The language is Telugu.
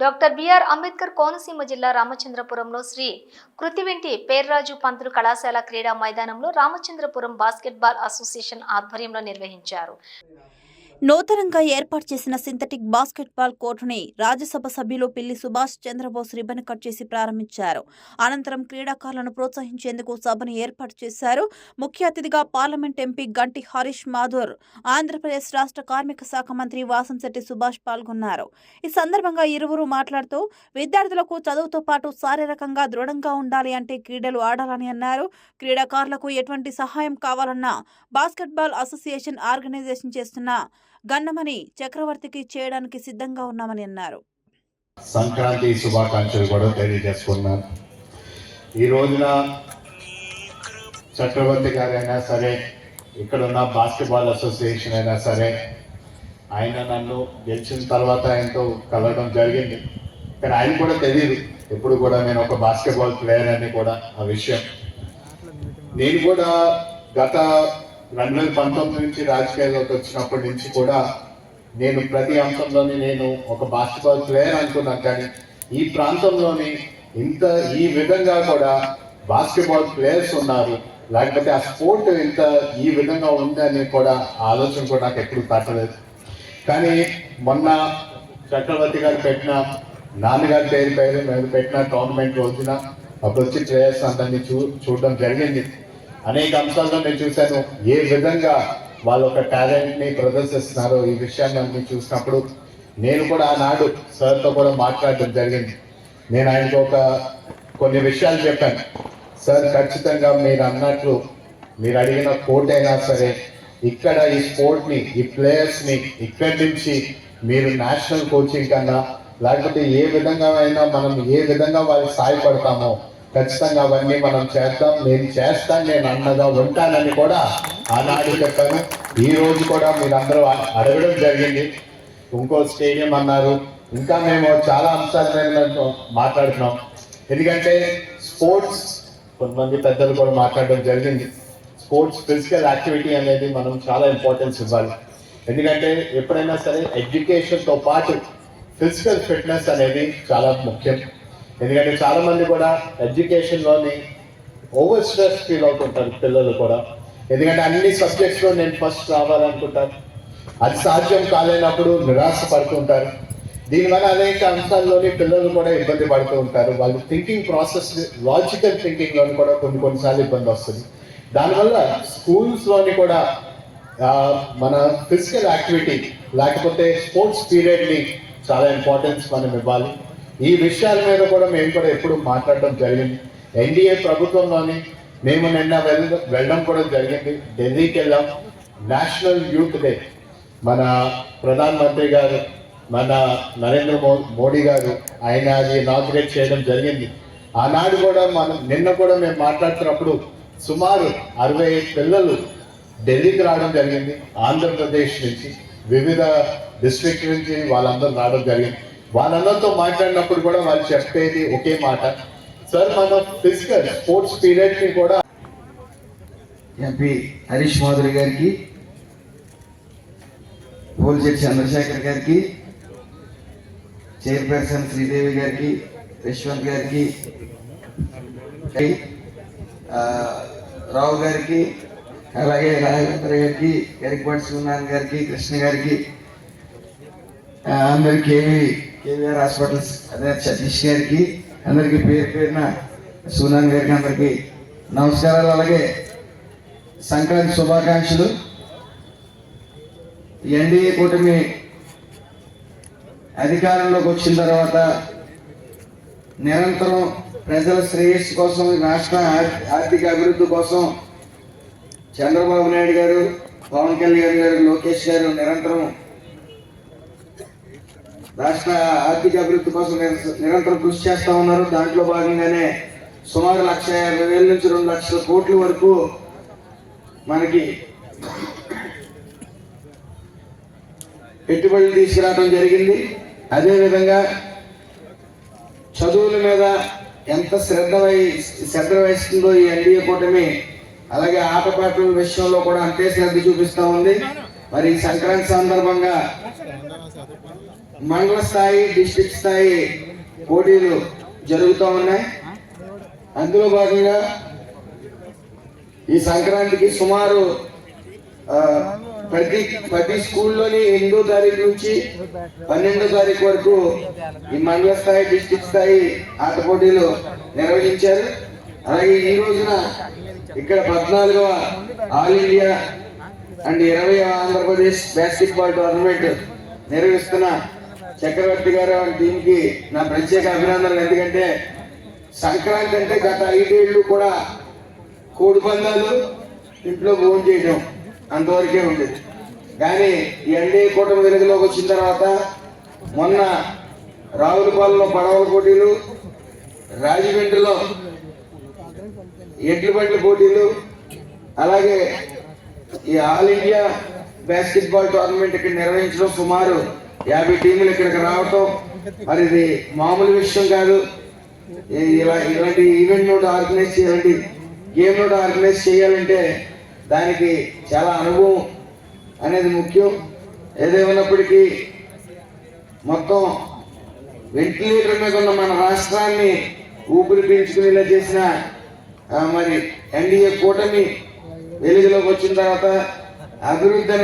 డాక్టర్ బిఆర్ అంబేద్కర్ కోనసీమ జిల్లా రామచంద్రపురంలో శ్రీ కృతివెంటి పేర్రాజు పంతులు కళాశాల క్రీడా మైదానంలో రామచంద్రపురం బాస్కెట్బాల్ అసోసియేషన్ ఆధ్వర్యంలో నిర్వహించారు. నూతనంగా ఏర్పాటు చేసిన సింథటిక్ బాస్కెట్బాల్ కోర్టుని రాజ్యసభ సభ్యులు పిల్లి సుభాష్ చంద్రబోస్ రిబన్ కట్ చేసి ప్రారంభించారు. అనంతరం క్రీడాకారులను ప్రోత్సహించేందుకు సభను ఏర్పాటు చేశారు. ముఖ్య అతిథిగా పార్లమెంట్ ఎంపీ గంటి హరీష్ మాధుర్ ఆంధ్రప్రదేశ్ రాష్ట్ర కార్మిక శాఖ మంత్రి వాసంశెట్టి సుభాష్ పాల్గొన్నారు. ఈ సందర్భంగా ఇరువురు మాట్లాడుతూ విద్యార్థులకు చదువుతో పాటు శారీరకంగా దృఢంగా ఉండాలి అంటే క్రీడలు ఆడాలని అన్నారు. క్రీడాకారులకు ఎటువంటి సహాయం కావాలన్నా బాస్కెట్బాల్ అసోసియేషన్ ఆర్గనైజేషన్ చేస్తున్న గన్నమని చక్రవర్తికి చేయడానికి సిద్ధంగా ఉన్నామని అన్నారు. సంక్రాంతి శుభాకాంక్షలు కూడా తెలియజేసుకున్నాను ఈ రోజున చక్రవర్తి గారైనా సరే ఇక్కడ ఉన్న బాస్కెట్బాల్ అసోసియేషన్ అయినా సరే ఆయన నన్ను గెలిచిన తర్వాత ఆయనతో కలవడం జరిగింది. కానీ ఆయన కూడా తెలియదు ఎప్పుడు కూడా నేను ఒక బాస్కెట్బాల్ ప్లేయర్ అని కూడా ఆ విషయం. నేను కూడా గత రెండు వేల పంతొమ్మిది నుంచి రాజకీయాల్లోకి వచ్చినప్పటి నుంచి కూడా నేను ప్రతి అంశంలోని నేను ఒక బాస్కెట్బాల్ ప్లేయర్ అనుకున్నాను కానీ ఈ ప్రాంతంలోని ఇంత ఈ విధంగా కూడా బాస్కెట్బాల్ ప్లేయర్స్ ఉన్నారు. లేకపోతే ఆ స్పోర్ట్ ఇంత ఈ విధంగా ఉందని కూడా ఆలోచన కూడా నాకు ఎప్పుడు తట్టలేదు. కానీ మొన్న చక్రవర్తి గారు పెట్టిన నాన్నగారి పేరు పేరు మేము పెట్టిన టోర్నమెంట్ రోజున అప్పుడు వచ్చి ప్లేయర్స్ అందరినీ చూ చూడడం జరిగింది. అనేక అంశాల్లో నేను చూశాను. ఏ విధంగా వాళ్ళ ఒక టాలెంట్ని ప్రదర్శిస్తున్నారో ఈ విషయాన్ని అన్ని చూసినప్పుడు నేను కూడా ఆనాడు సార్తో కూడా మాట్లాడడం జరిగింది. నేను ఆయనకు ఒక కొన్ని విషయాలు చెప్పాను. సార్ ఖచ్చితంగా మీరు అన్నట్లు మీరు అడిగిన కోట్ అయినా సరే ఇక్కడ ఈ స్పోర్ట్ని ఈ ప్లేయర్స్ని ఇక్కడి నుంచి మీరు నేషనల్ కోచింగ్ కన్నా లేకపోతే ఏ విధంగా అయినా మనం ఏ విధంగా వాళ్ళకి సాయపడతామో ఖచ్చితంగా అవన్నీ మనం చేద్దాం. నేను చేస్తాను నేను అన్నగా ఉంటానని కూడా ఆనాడు చెప్పాను. ఈ రోజు కూడా మీరందరూ అడగడం జరిగింది. ఇంకో స్టేడియం అన్నారు. ఇంకా మేము చాలా అంశాల మీద మాట్లాడుతున్నాం. ఎందుకంటే స్పోర్ట్స్ కొంతమంది పెద్దలు కూడా మాట్లాడడం జరిగింది. స్పోర్ట్స్ ఫిజికల్ యాక్టివిటీ అనేది మనం చాలా ఇంపార్టెన్స్ ఇవ్వాలి. ఎందుకంటే ఎప్పుడైనా సరే ఎడ్యుకేషన్తో పాటు ఫిజికల్ ఫిట్నెస్ అనేది చాలా ముఖ్యం. ఎందుకంటే చాలామంది కూడా ఎడ్యుకేషన్లోని ఓవర్ స్ట్రెస్ ఫీల్ అవుతుంటారు పిల్లలు కూడా. ఎందుకంటే అన్ని సబ్జెక్ట్స్లో నేను ఫస్ట్ రావాలనుకుంటాను. అది సాధ్యం కాలేనప్పుడు నిరాశ పడుతుంటారు. దీనివల్ల అనేక అంశాల్లోని పిల్లలు కూడా ఇబ్బంది పడుతూ ఉంటారు. వాళ్ళు థింకింగ్ ప్రాసెస్ లాజికల్ థింకింగ్లోని కూడా కొన్ని కొన్నిసార్లు ఇబ్బంది వస్తుంది. దానివల్ల స్కూల్స్లోని కూడా మన ఫిజికల్ యాక్టివిటీ లేకపోతే స్పోర్ట్స్ పీరియడ్ని చాలా ఇంపార్టెన్స్ మనం ఇవ్వాలి. ఈ విషయాల మీద కూడా మేము కూడా ఎప్పుడు మాట్లాడడం జరిగింది. ఎన్డీఏ ప్రభుత్వంలోని మేము నిన్న వెళ్ళ వెళ్ళడం కూడా జరిగింది. ఢిల్లీకి వెళ్ళాం. National youth day. మన ప్రధానమంత్రి గారు మన నరేంద్ర మో- మోడీ గారు ఆయన అది ఇనాగ్రేట్ చేయడం జరిగింది. ఆనాడు కూడా మనం నిన్న కూడా మేము మాట్లాడుతున్నప్పుడు సుమారు అరవై పిల్లలు ఢిల్లీకి రావడం జరిగింది. ఆంధ్రప్రదేశ్ నుంచి వివిధ డిస్ట్రిక్ట్ నుంచి వాళ్ళందరూ రావడం జరిగింది. వాళ్ళందరితో మాట్లాడినప్పుడు కూడా వాళ్ళు చెప్పేది ఒకే మాట. సార్ మన ఫిజికల్ స్పోర్ట్స్ పీరియడ్ని కూడా ఎంపీ హరీష్ మాధురి గారికి పోలిశెట్టి చంద్రశేఖర్ గారికి చైర్పర్సన్ శ్రీదేవి గారికి యశ్వంత్ గారికి రావు గారికి అలాగే రాఘవేంద్ర గారికి గరికపాటి సూనారాయణ గారికి కృష్ణ గారికి అందరికీ కేవీఆర్ హాస్పిటల్స్ అదే సతీష్ గారికి అందరికి పేరు పేరున సూనాన్ గారికి అందరికి నమస్కారాలు. అలాగే సంక్రాంతి శుభాకాంక్షలు. ఎన్డీఏ కూటమి అధికారంలోకి వచ్చిన తర్వాత నిరంతరం ప్రజల శ్రేయస్సు కోసం రాష్ట్ర ఆర్- ఆర్థిక అభివృద్ధి కోసం చంద్రబాబు నాయుడు గారు పవన్ కళ్యాణ్ గారు లోకేష్ గారు నిరంతరం రాష్ట్ర ఆర్థిక అభివృద్ధి కోసం నిరంతరం కృషి చేస్తా ఉన్నారు. దాంట్లో భాగంగానే సుమారు లక్ష యాభై వేల నుంచి రెండు లక్షల కోట్ల వరకు మనకి పెట్టుబడులు తీసుకురావడం జరిగింది. అదేవిధంగా చదువుల మీద ఎంత శ్రద్ధ వహి శ్రద్ధ వహిస్తుందో ఈ ఎన్డీఏ కూటమి అలాగే ఆటపాటల విషయంలో కూడా అంతే శ్రద్ధ చూపిస్తూ ఉంది. మరి సంక్రాంతి సందర్భంగా మండల స్థాయి డిస్టిక్ స్థాయి పోటీలు జరుగుతూ ఉన్నాయి. అందులో భాగంగా ఈ సంక్రాంతికి సుమారు ప్రతి ప్రతి స్కూల్లోని ఎనిమిదో తారీఖు నుంచి పన్నెండో తారీఖు వరకు ఈ మండల స్థాయి డిస్టిక్ స్థాయి ఆట పోటీలు నిర్వహించారు. అలాగే ఈ రోజున ఇక్కడ పద్నాలుగవ ఆల్ ఇండియా అండ్ ఇరవై ఆంధ్రప్రదేశ్ బాస్కెట్బాల్ టోర్నమెంట్ నిర్వహిస్తున్న చక్రవర్తి గారు దీనికి టీంకి నా ప్రత్యేక అభినందనలు. ఎందుకంటే సంక్రాంతి అంటే గత ఐదేళ్ళు కూడా కోడి పందాలు ఇంట్లో భోజనం చేయడం అంతవరకే ఉండేది. కానీ ఈ కూటమి వెలుగులోకి వచ్చిన తర్వాత మొన్న రావులపాలెంలో పడవల పోటీలు రాజమండ్రిలో ఎడ్ల బండ్ల పోటీలు అలాగే ఈ ఆల్ ఇండియా బాస్కెట్బాల్ టోర్నమెంట్ ఇక్కడ నిర్వహించడం సుమారు యాభై టీములు ఇక్కడికి రావటం మరి ఇది మామూలు విషయం కాదు. ఇలా ఇలాంటి ఈవెంట్ నోట్ ఆర్గనైజ్ చేయాలంటే గేమ్ నోట్ ఆర్గనైజ్ చేయాలంటే దానికి చాలా అనుభవం అనేది ముఖ్యం. ఏదేమైనప్పటికీ మొత్తం వెంటిలేటర్ మీద ఉన్న మన రాష్ట్రాన్ని ఊపిరి పీల్చుకునేలా చేసిన మరి ఎన్డీఏ కూటమి వెలుగులోకి వచ్చిన తర్వాత అభివృద్ధి